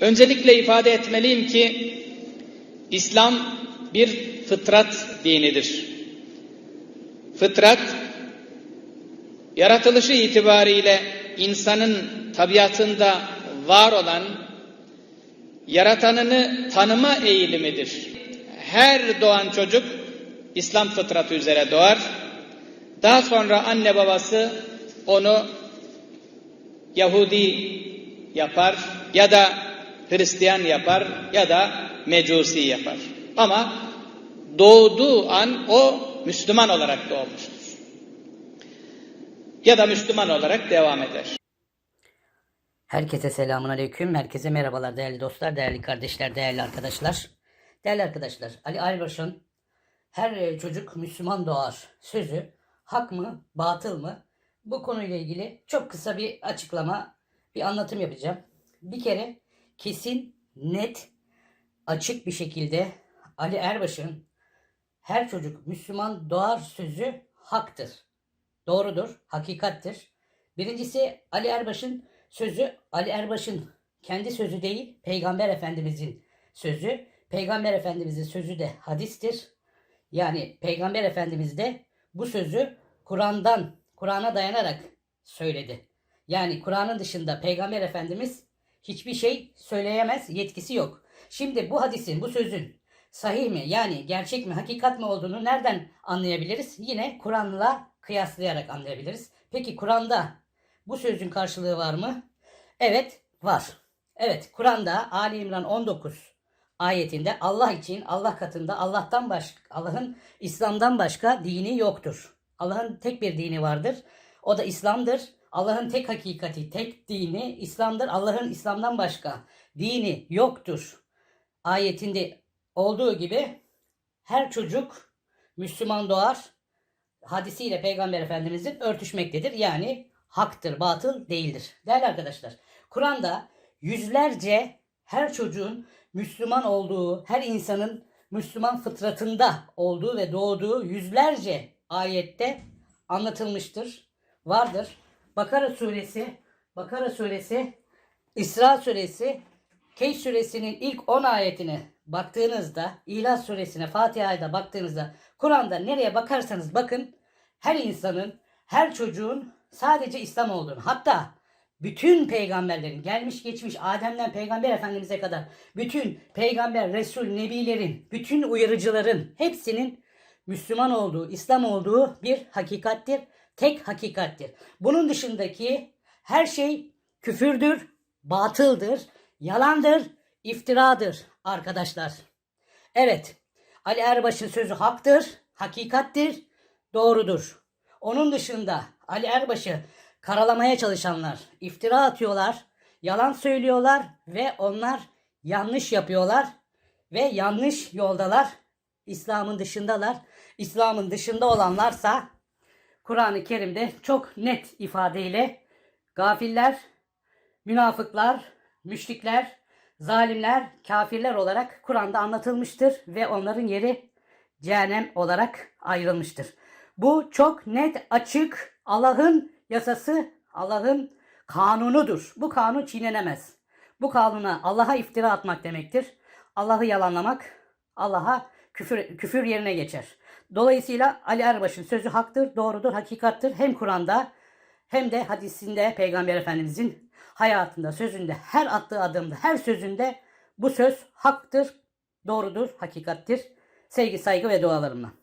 Öncelikle ifade etmeliyim ki İslam bir fıtrat dinidir. Fıtrat yaratılışı itibariyle insanın tabiatında var olan yaratanını tanıma eğilimidir. Her doğan çocuk İslam fıtratı üzere doğar. Daha sonra anne babası onu Yahudi yapar ya da Hristiyan yapar ya da Mecusi yapar. Ama doğduğu an o Müslüman olarak doğmuştur. Ya da Müslüman olarak devam eder. Herkese selamun aleyküm. Herkese merhabalar değerli dostlar, değerli kardeşler, değerli arkadaşlar. Değerli arkadaşlar, Ali Aybaş'ın her e, çocuk Müslüman doğar sözü hak mı, batıl mı? Bu konuyla ilgili çok kısa bir açıklama, bir anlatım yapacağım. Bir kere kesin, net, açık bir şekilde Ali Erbaş'ın her çocuk Müslüman doğar sözü haktır. Doğrudur, hakikattir. Birincisi Ali Erbaş'ın sözü Ali Erbaş'ın kendi sözü değil, Peygamber Efendimizin sözü. Peygamber Efendimizin sözü de hadistir. Yani Peygamber Efendimiz de bu sözü Kur'an'dan, Kur'an'a dayanarak söyledi. Yani Kur'an'ın dışında Peygamber Efendimiz hiçbir şey söyleyemez, yetkisi yok. Şimdi bu hadisin, bu sözün sahih mi yani gerçek mi, hakikat mi olduğunu nereden anlayabiliriz? Yine Kur'an'la kıyaslayarak anlayabiliriz. Peki Kur'an'da bu sözün karşılığı var mı? Evet, var. Evet, Kur'an'da Ali İmran 19 ayetinde Allah için Allah katında Allah'tan başka Allah'ın İslam'dan başka dini yoktur. Allah'ın tek bir dini vardır. O da İslam'dır. Allah'ın tek hakikati, tek dini İslam'dır. Allah'ın İslam'dan başka dini yoktur. Ayetinde olduğu gibi her çocuk Müslüman doğar hadisiyle Peygamber Efendimizin örtüşmektedir. Yani haktır, batıl değildir. Değerli arkadaşlar, Kur'an'da yüzlerce her çocuğun Müslüman olduğu, her insanın Müslüman fıtratında olduğu ve doğduğu yüzlerce ayette anlatılmıştır, vardır. Bakara suresi, Bakara suresi, İsra suresi, Keyf suresinin ilk 10 ayetine baktığınızda, İhlas suresine, Fatiha'ya da baktığınızda, Kur'an'da nereye bakarsanız bakın, her insanın, her çocuğun sadece İslam olduğunu, hatta bütün peygamberlerin, gelmiş geçmiş Adem'den Peygamber Efendimiz'e kadar, bütün peygamber, Resul, Nebilerin, bütün uyarıcıların hepsinin Müslüman olduğu, İslam olduğu bir hakikattir. Tek hakikattir. Bunun dışındaki her şey küfürdür, batıldır, yalandır, iftiradır arkadaşlar. Evet, Ali Erbaş'ın sözü haktır, hakikattir, doğrudur. Onun dışında Ali Erbaş'ı karalamaya çalışanlar iftira atıyorlar, yalan söylüyorlar ve onlar yanlış yapıyorlar ve yanlış yoldalar. İslam'ın dışındalar. İslam'ın dışında olanlarsa Kur'an-ı Kerim'de çok net ifadeyle gafiller, münafıklar, müşrikler, zalimler, kafirler olarak Kur'an'da anlatılmıştır ve onların yeri cehennem olarak ayrılmıştır. Bu çok net, açık Allah'ın yasası, Allah'ın kanunudur. Bu kanun çiğnenemez. Bu kanuna Allah'a iftira atmak demektir. Allah'ı yalanlamak, Allah'a küfür, küfür yerine geçer. Dolayısıyla Ali Erbaş'ın sözü haktır, doğrudur, hakikattir. Hem Kur'an'da hem de hadisinde Peygamber Efendimizin hayatında, sözünde, her attığı adımda, her sözünde bu söz haktır, doğrudur, hakikattir. Sevgi, saygı ve dualarımla.